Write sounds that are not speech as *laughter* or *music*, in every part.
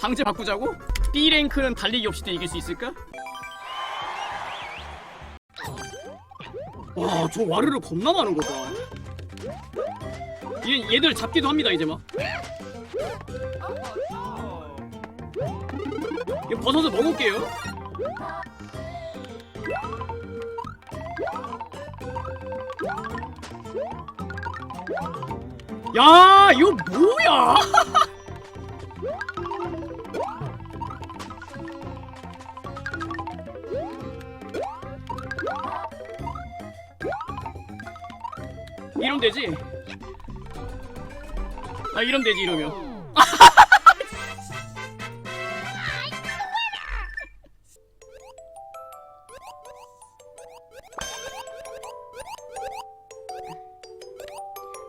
방제 바꾸자고? B랭크는 달리기 없이도 이길 수 있을까? 와, 저 와르르 겁나 많은 거 봐. 얘, 얘들 잡기도 합니다, 이제 막. 이거 벗어서 먹을게요. 야, 이거 뭐야? *laughs* 이러면 되지? 아, 이러면 되지, 이러면. *laughs*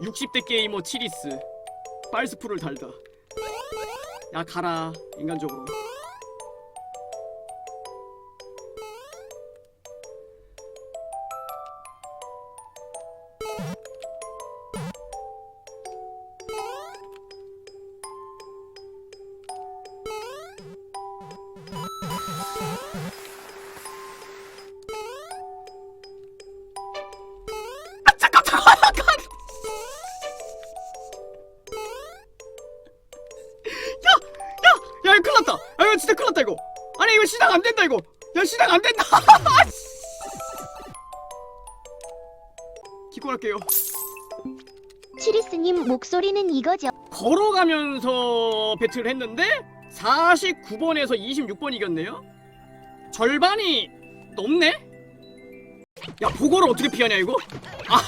60대 게이머 치리스 빨스프를 달다 야 가라 인간적으로 아니, 이거 시작 안 된다, 이거. 야, 시작 안 된다. *laughs* 기권할게요. 치리스님 목소리는 이거죠. 걸어가면서 배틀을 했는데 49번에서 26번 이겼네요. 절반이 넘네? 야, 보고를 어떻게 피하냐, 이거? 아.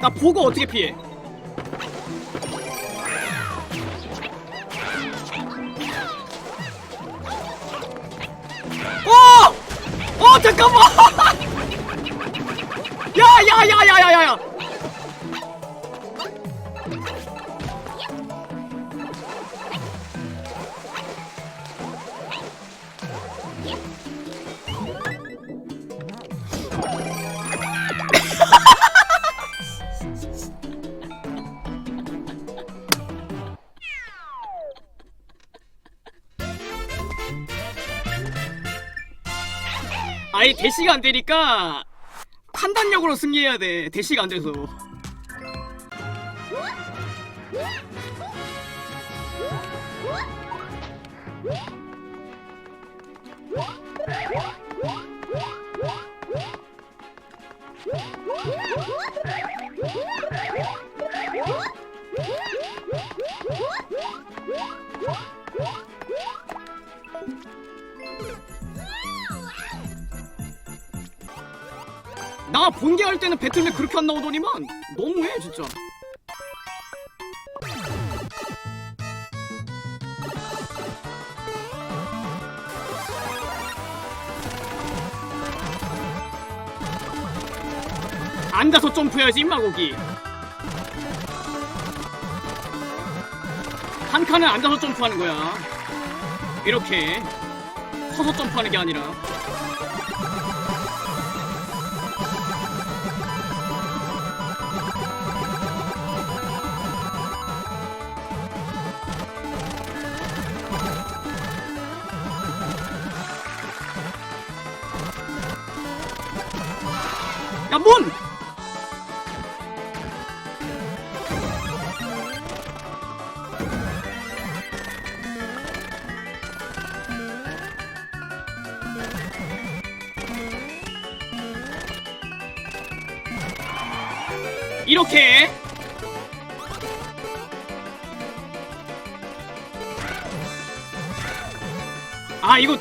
나 보고 어떻게 피해? 잠깐만! *laughs* 야야야야야야 아예 대시가 안 되니까 판단력으로 승리해야 돼. 대시가 안 돼서. 나 본게 할 때는 배틀넷 그렇게 안 나오더니만 너무해 진짜. 앉아서 점프해야지 임마 거기. 한 칸은 앉아서 점프하는 거야. 이렇게 서서 점프하는 게 아니라. 야 문! 이렇게 아 이거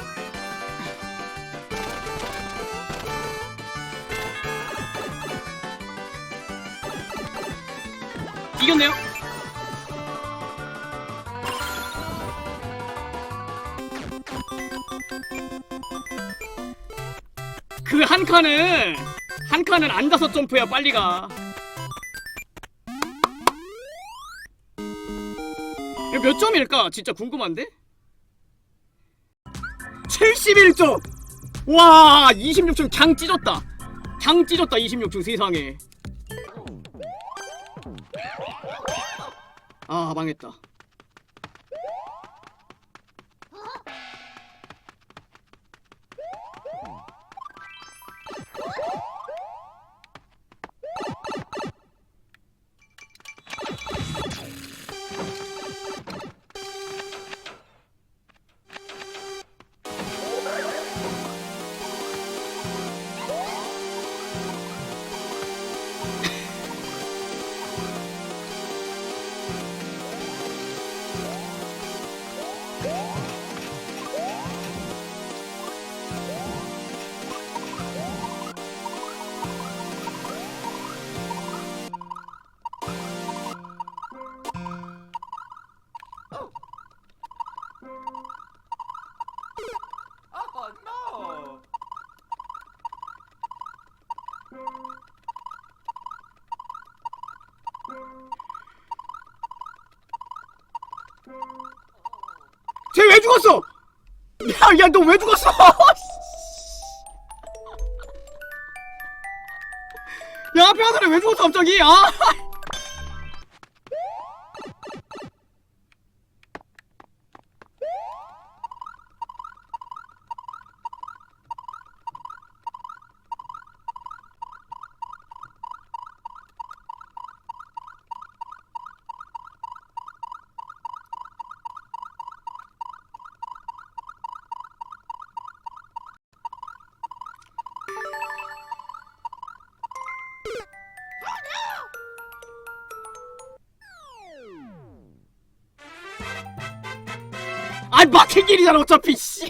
그 한 칸은 한 칸은 앉아서 점프해야 빨리 가. 이거 몇 점일까? 진짜 궁금한데? 71점! 와, 26점 강 찢었다. 강 찢었다, 26점 세상에. 아 망했다 죽었어? 야, 야, 너 왜 죽었어? *laughs* 야, 하늘에 왜 죽었어, 갑자기? 아! 아이, 막힌 길이잖아, 어차피, 씨!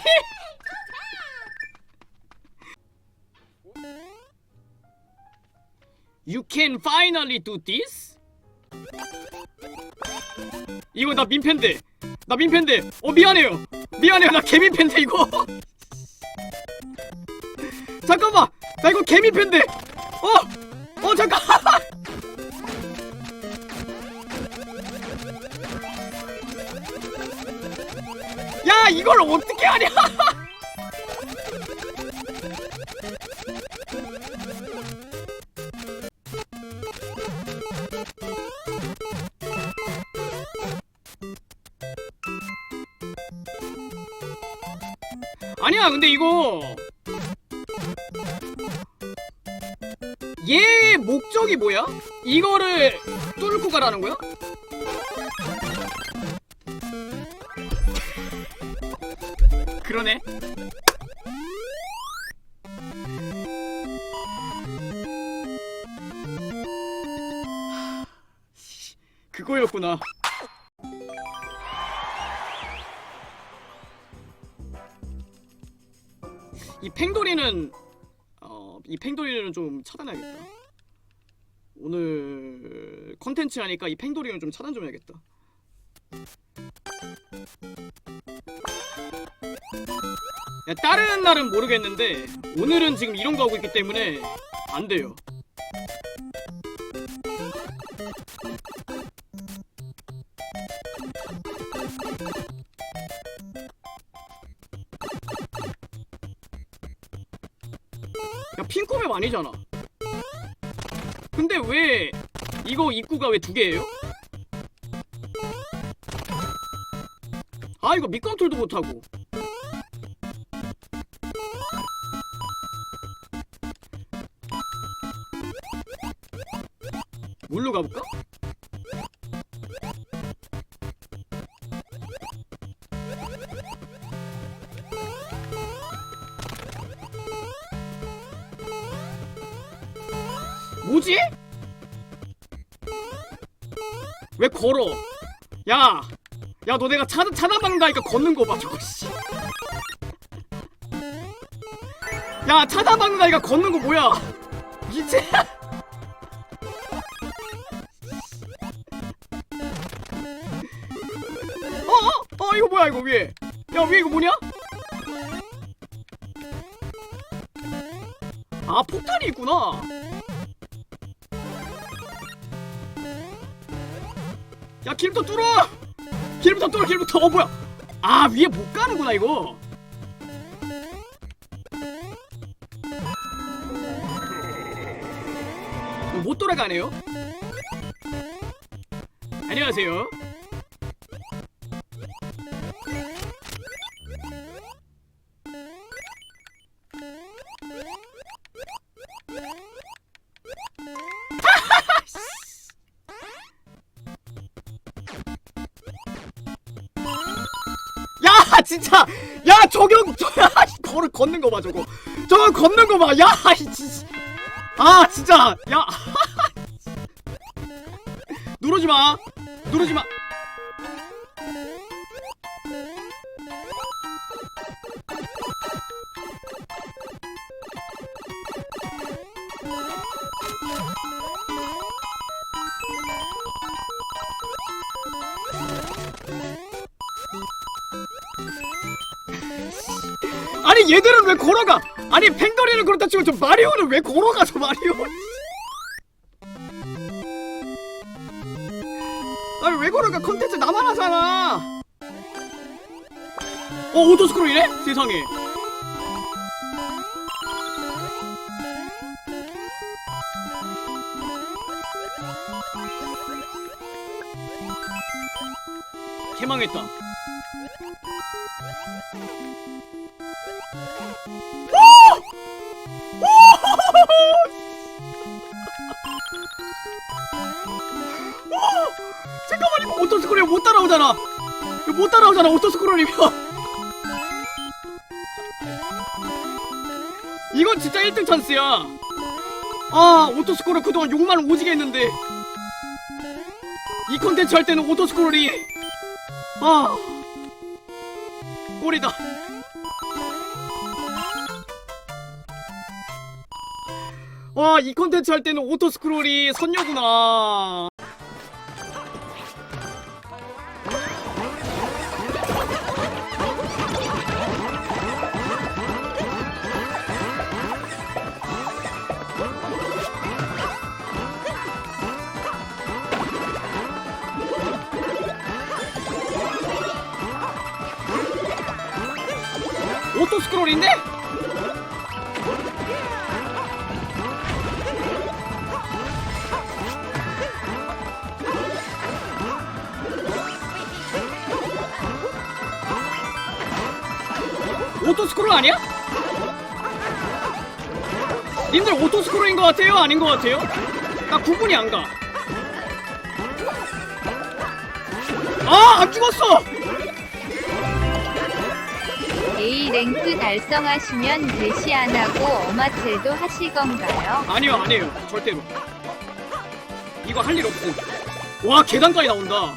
You can finally do this? 이거 나 민폐인데. 나 민폐인데. 어 미안해요. 미안해요. 나 개민폐인데 이거. 잠깐만. 나 이거 개민폐인데. 어! 어 잠깐 *laughs* 야 이걸 어떻게 하냐 *laughs* 아니야 근데 이거 얘 목적이 뭐야? 이거를 뚫고 가라는 거야? 그러네 그거였구나 이 팽돌이는 어, 이 팽돌이는 좀 차단해야겠다. 오늘 컨텐츠 하니까 이 팽돌이는 좀 차단 좀 해야겠다. 야, 다른 날은 모르겠는데 오늘은 지금 이런 거 하고 있기 때문에 안 돼요. 야 핑크맵 아니잖아 근데 왜 이거 입구가 왜 두 개예요? 아 이거 밑컨트롤도 못하고 뭘로 가볼까? 뭐지? 왜 걸어? 야, 야, 너 내가 차단 차단받는다니까 걷는 거 봐, 저거 씨. 야, 차단받는다니까 걷는 거 뭐야? 이제. *laughs* 어, 어, 어, 이거 뭐야, 이거 위에? 야, 위에 이거 뭐냐? 아, 폭탄이 있구나. 야 길부터 뚫어! 길부터 뚫어 길부터. 어 뭐야? 아 위에 못 가는구나 이거. 못 돌아가네요. 안녕하세요. 진짜. 야 적용 저 야, 걸을 걷는 거 봐 저거. 저거 걷는 거 봐야 진짜. 아 진짜. 야. *laughs* 누르지 마. 누르지 마 아니 얘들은 왜 걸어가? 아니 팽돌이는 그렇다 치고 저 마리오는 왜 걸어가 저 마리오? 아니 왜 걸어가? 컨텐츠 나만 하잖아. 어 오토스크롤이네? 세상에. 개망했다 잠깐만 이거 오토스크롤이 못 따라오잖아. 이거 못 따라오잖아 오토스크롤이면. 이건 진짜 1등 찬스야. 아 오토스크롤 그동안 욕만 오지게 했는데. 이 컨텐츠 할 때는 오토스크롤이 아 꼴이다. 와이 컨텐츠 할 때는 오토스크롤이 선녀구나 오토스크롤인데? 오토스크롤 아니야? 님들 오토스크롤인 것 같아요? 아닌 것 같아요? 나 구분이 안 가. 아, 안 죽었어! 랭크 달성하시면 대시 안 하고 어마첼도 하실 건가요? 아니요, 안 해요. 절대로. 이거 할 일 없음. 와, 계단까지 나온다. *laughs*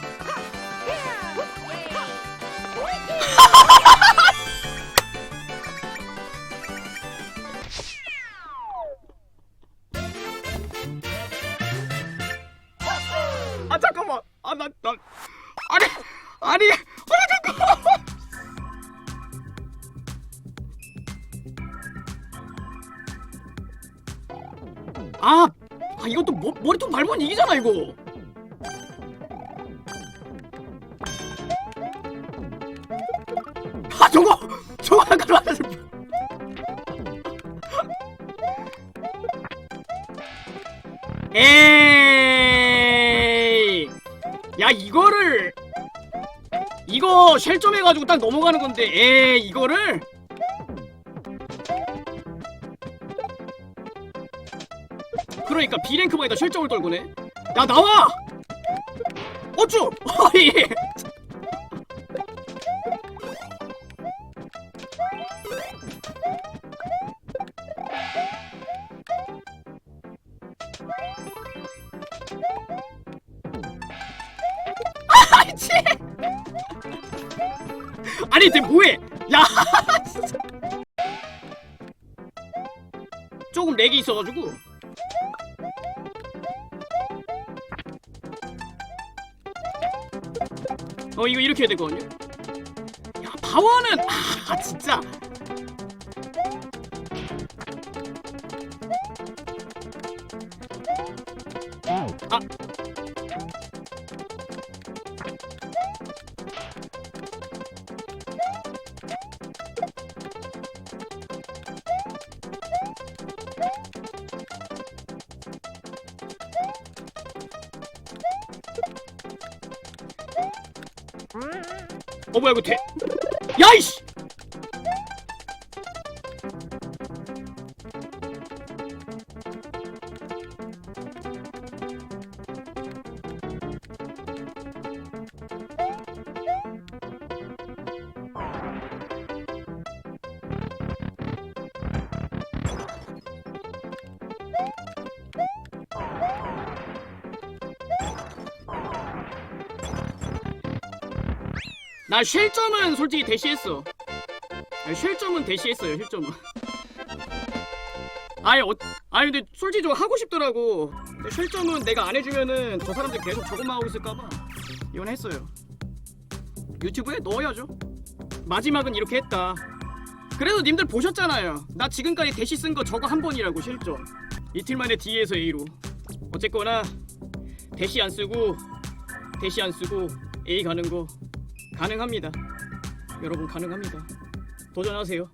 밟으면 이기잖아 이거. 아 저거 저거 아까. 에이, 야 이거를 이거 쉘 좀 해가지고 딱 넘어가는 건데, 에이 이거를. 그러니까 B랭크 방에다 실점을 떨고네 야 나와! 어쭈! *laughs* 어이! *laughs* 아니 쟤 뭐해? 야 *laughs* 조금 렉이 있어가지고 어 이거 이렇게 해야 되거든요. 야 파워는 아 진짜 어 뭐야 이거 돼 야이씨 나 실점은 솔직히 대시했어. 아니, 실점은 대시했어요. 실점은. 아예 어, 아니 근데 솔직히 좀 하고 싶더라고. 실점은 내가 안 해주면은 저 사람들 계속 저것만 하고 있을까봐 이건 했어요. 유튜브에 넣어야죠. 마지막은 이렇게 했다. 그래도 님들 보셨잖아요. 나 지금까지 대시 쓴 거 저거 한 번이라고 실점. 이틀 만에 D에서 A로. 어쨌거나 대시 안 쓰고 대시 안 쓰고 A 가는 거 가능합니다. 여러분 가능합니다. 도전하세요.